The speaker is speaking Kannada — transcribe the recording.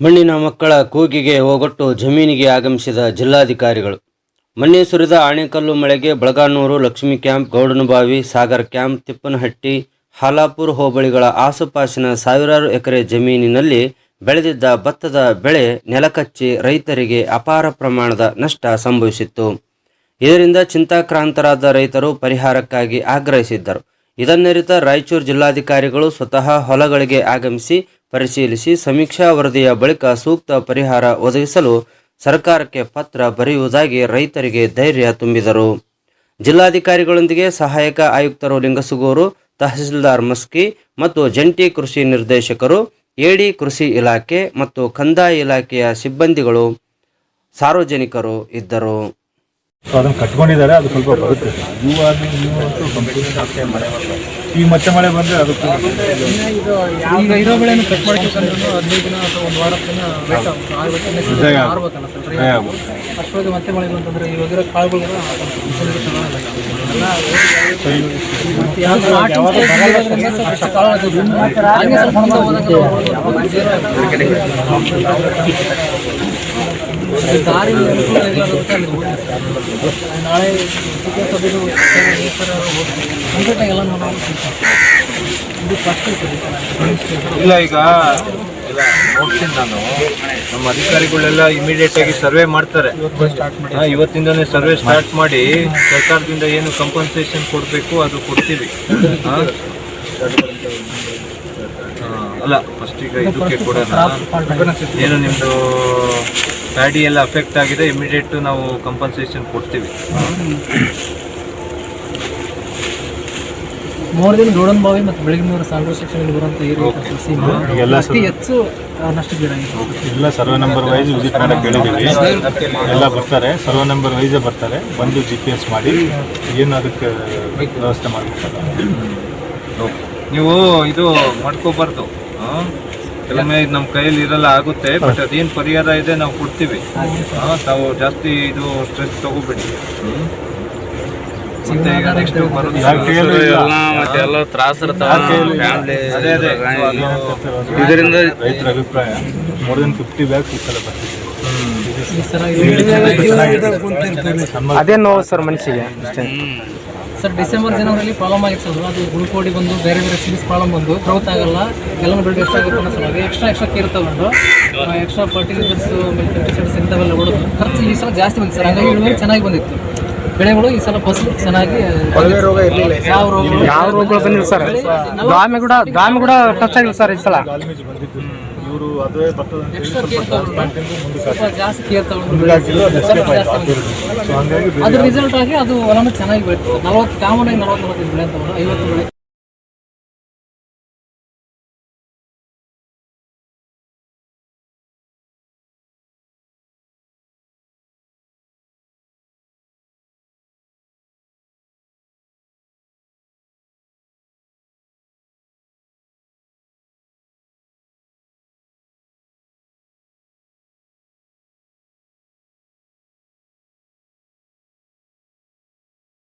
ಮಣ್ಣಿನ ಮಕ್ಕಳ ಕೂಗಿಗೆ ಹೋಗೊಟ್ಟು ಜಮೀನಿಗೆ ಆಗಮಿಸಿದ ಜಿಲ್ಲಾಧಿಕಾರಿಗಳು. ಮಣ್ಣೆ ಸುರಿದ ಆಣೆಕಲ್ಲು ಮಳೆಗೆ ಬಳಗಾನೂರು, ಲಕ್ಷ್ಮೀ ಕ್ಯಾಂಪ್, ಗೌಡನಬಾವಿ, ಸಾಗರ್ ಕ್ಯಾಂಪ್, ತಿಪ್ಪನಹಟ್ಟಿ, ಹಾಲಾಪುರ ಹೋಬಳಿಗಳ ಆಸುಪಾಸಿನ ಸಾವಿರಾರು ಎಕರೆ ಜಮೀನಿನಲ್ಲಿ ಬೆಳೆದಿದ್ದ ಭತ್ತದ ಬೆಳೆ ನೆಲಕಚ್ಚಿ ರೈತರಿಗೆ ಅಪಾರ ಪ್ರಮಾಣದ ನಷ್ಟ ಸಂಭವಿಸಿತ್ತು. ಇದರಿಂದ ಚಿಂತಾಕ್ರಾಂತರಾದ ರೈತರು ಪರಿಹಾರಕ್ಕಾಗಿ ಆಗ್ರಹಿಸಿದ್ದರು. ಇದನ್ನರಿತ ರಾಯಚೂರು ಜಿಲ್ಲಾಧಿಕಾರಿಗಳು ಸ್ವತಃ ಹೊಲಗಳಿಗೆ ಆಗಮಿಸಿ ಪರಿಶೀಲಿಸಿ ಸಮೀಕ್ಷಾ ವರದಿಯ ಬಳಿಕ ಸೂಕ್ತ ಪರಿಹಾರ ಒದಗಿಸಲು ಸರ್ಕಾರಕ್ಕೆ ಪತ್ರ ಬರೆಯುವುದಾಗಿ ರೈತರಿಗೆ ಧೈರ್ಯ ತುಂಬಿದರು. ಜಿಲ್ಲಾಧಿಕಾರಿಗಳೊಂದಿಗೆ ಸಹಾಯಕ ಆಯುಕ್ತರು ಲಿಂಗಸುಗೂರು, ತಹಸೀಲ್ದಾರ್ ಮಸ್ಕಿ ಮತ್ತು ಜಂಟಿ ಕೃಷಿ ನಿರ್ದೇಶಕರು, ಎಡಿ ಕೃಷಿ ಇಲಾಖೆ ಮತ್ತು ಕಂದಾಯ ಇಲಾಖೆಯ ಸಿಬ್ಬಂದಿಗಳು ಸಾರ್ವಜನಿಕರು ಇದ್ದರು. ಸೊ ಅದನ್ನು ಕಟ್ಕೊಂಡಿದ್ದಾರೆ ಅದು ಸ್ವಲ್ಪ ಬರುತ್ತೆ. ಆದ್ಮೇಲೆ ನೀವು ಅಂತೂ ಕಂಪ್ಲೀಟ್ ಮಳೆ ಬರ್ತದೆ ಈಗ ಮತ್ತೆ ಮಳೆ ಬಂದರೆ ಅದಕ್ಕೂ ಈಗ ಇರೋ ಬೆಳೆಯನ್ನು ಕಟ್ ಮಾಡ್ಬೇಕಂದ್ರೂ ಹದಿನೈದು ದಿನ ಅಥವಾ ಒಂದು ವಾರ ದಿನ ಬೇಕು ಆಗ್ಬೇಕಂದ್ರೆ ನಿಜ ಆರ್ಬೇಕಲ್ಲ ಸರ್ ಭಯ ಆಗ್ಬೋದು ಅಷ್ಟೊಳಗೆ ಮತ್ತೆ ಮಳೆ ಬಂತಂದ್ರೆ ಇವಾಗಿರೋ ಕಾಳುಗಳು ಇಲ್ಲ, ಈಗ ಇಲ್ಲ ಹೋಗ್ತೀನಿ ನಾನು. ನಮ್ಮ ಅಧಿಕಾರಿಗಳೆಲ್ಲ ಇಮಿಡಿಯೇಟ್ ಆಗಿ ಸರ್ವೆ ಮಾಡ್ತಾರೆ. ಇವತ್ತಿಂದಾನೆ ಸರ್ವೆ ಸ್ಟಾರ್ಟ್ ಮಾಡಿ ಸರ್ಕಾರದಿಂದ ಏನು ಕಂಪನ್ಸೇಷನ್ ಕೊಡಬೇಕು ಅದು ಕೊಡ್ತೀವಿ. ಅಲ್ಲ ಫಸ್ಟ್ ಈಗ ಇದಕ್ಕೆ ಕೊಡೋಣ. ಏನು ನಿಮ್ಮದು ಪ್ಯಾಡಿ ಎಲ್ಲ ಅಫೆಕ್ಟ್ ಆಗಿದೆ ಇಮಿಡಿಯೇಟ್ ನಾವು ಕಂಪನ್ಸೇಷನ್ ಕೊಡ್ತೀವಿ. ಮೂರು ದಿನ ಗೋಡನ್ ಬಾವಿ ಮತ್ತು ಬೆಳಗಿನೂರು ಸಾವಿರ ಸೆಕ್ಷನ್ ಬರುವಂಥ ಏರಿಯಾ ಸೀಮೆ. ಅತಿ ಹೆಚ್ಚು ನಷ್ಟಕ್ಕೀಡಾಗಿದೆ ಎಲ್ಲ ಸರ್ವೆ ನಂಬರ್ ವೈಸ್ ವಿಸಿಟ್ ಮಾಡಕ್ಕೆ ಹೇಳಿದ್ದೀವಿ ಎಲ್ಲ ಬರ್ತಾರೆ. ಸರ್ವೆ ನಂಬರ್ ವೈಸೇ ಬರ್ತಾರೆ. ಬಂದು ಜಿ ಪಿ ಎಸ್ ಮಾಡಿ ಏನು ಅದಕ್ಕೆ ವ್ಯವಸ್ಥೆ ಮಾಡಬೇಕು ನೀವು ಇದು ಮಾಡ್ಕೋಬಾರ್ದು? ಕೆಲವೊಮ್ಮೆ ಇದು ನಮ್ಮ ಕೈಯಲ್ಲಿ ಇರಲ್ಲ ಆಗುತ್ತೆ ಬಟ್ ಅದೇನು ಪರಿಹಾರ ಇದೆ ನಾವು ಕೊಡ್ತೀವಿ. ತಾವು ಜಾಸ್ತಿ ಇದು ಸ್ಟ್ರೆಸ್ ತಗೋಬೇಡಿ. ಹ್ಮ್? ಮತ್ತೆ ಈಗ ನೆಕ್ಸ್ಟ್ ಬರೋದು ಅದೇ ಅದೇ. ಸೊ ಅದು ಇದರಿಂದ ರೈತರ ಅಭಿಪ್ರಾಯ. ಮೋರ್ ದೆನ್ ಫಿಫ್ಟಿ ಬ್ಯಾಗ್ಸ್ ಈ ಸಲ ಬರ್ತಿದೆ. ಅದೇ ನೋವು ಸರ್ ಮನಸ್ಸಿಗೆ. ಅಷ್ಟೇ. ಸರ್ ಡಿಸೆಂಬರ್ ಜನವರಿಲಿ ಪ್ರಾಬ್ಲಮ್ ಆಗಿತ್ತು ಸರ್. ಅದು ಗುಳ್ಕೋಡಿ ಬಂದು ಬೇರೆ ಬೇರೆ ಸಿರೀಸ್ ಪ್ರಾಬ್ಲಮ್ ಬಂದು ಗ್ರೌತ್ ಆಗಲ್ಲ ಎಲ್ಲ ಬೆಳೆ ಎಷ್ಟಾಗುತ್ತೆ ಸರ್. ಸಲುವಾಗಿ ಎಕ್ಸ್ಟ್ರಾ ಎಕ್ಸ್ಟ್ರಾ ಕೇರ್ ತಗೊಂಡು ಎಕ್ಸ್ಟ್ರಾ ಫರ್ಟಿಲೈಸರ್ಸ್ ಪೆಸ್ಟಿಸೈಡ್ಸ್ ಇಂಥವೆಲ್ಲ ಹೊಡೆದು ಖರ್ಚು ಈ ಸಲ ಜಾಸ್ತಿ ಬಂದಿತ್ತು ಸರ್. ಹಂಗಾಗಿ ಇಳುವರಿ ಚೆನ್ನಾಗಿ ಬಂದಿತ್ತು. ಬೆಳೆಗಳು ಈ ಸಲ ಫಸಲು ಚೆನ್ನಾಗಿ ರೋಗ ಇರಲಿಲ್ಲ ಯಾವ ರೋಗ ಯಾವ ರೋಗಗಳು ಬಂದಿಲ್ಲ ಸರ್. ದಾಮಿ ಕೂಡ ದಾಮಿ ಕೂಡ ಟಚ್ ಆಗಿಲ್ಲ ಸರ್ ಈ ಸಲ. ಇವರು ಅದೇ ಬರ್ತದೆ ಅದು ಅದ್ರ ರಿಸಲ್ಟ್ ಆಗಿ ಅದು ಹೊಲನ ಚೆನ್ನಾಗಿ ಬೆಳೀತದೆ ನಲವತ್ತು ಕಾಮನ್ ಆಗಿ ನಲವತ್ತು ಬೆಳೆ ಐವತ್ತು ಬೆಳೆ.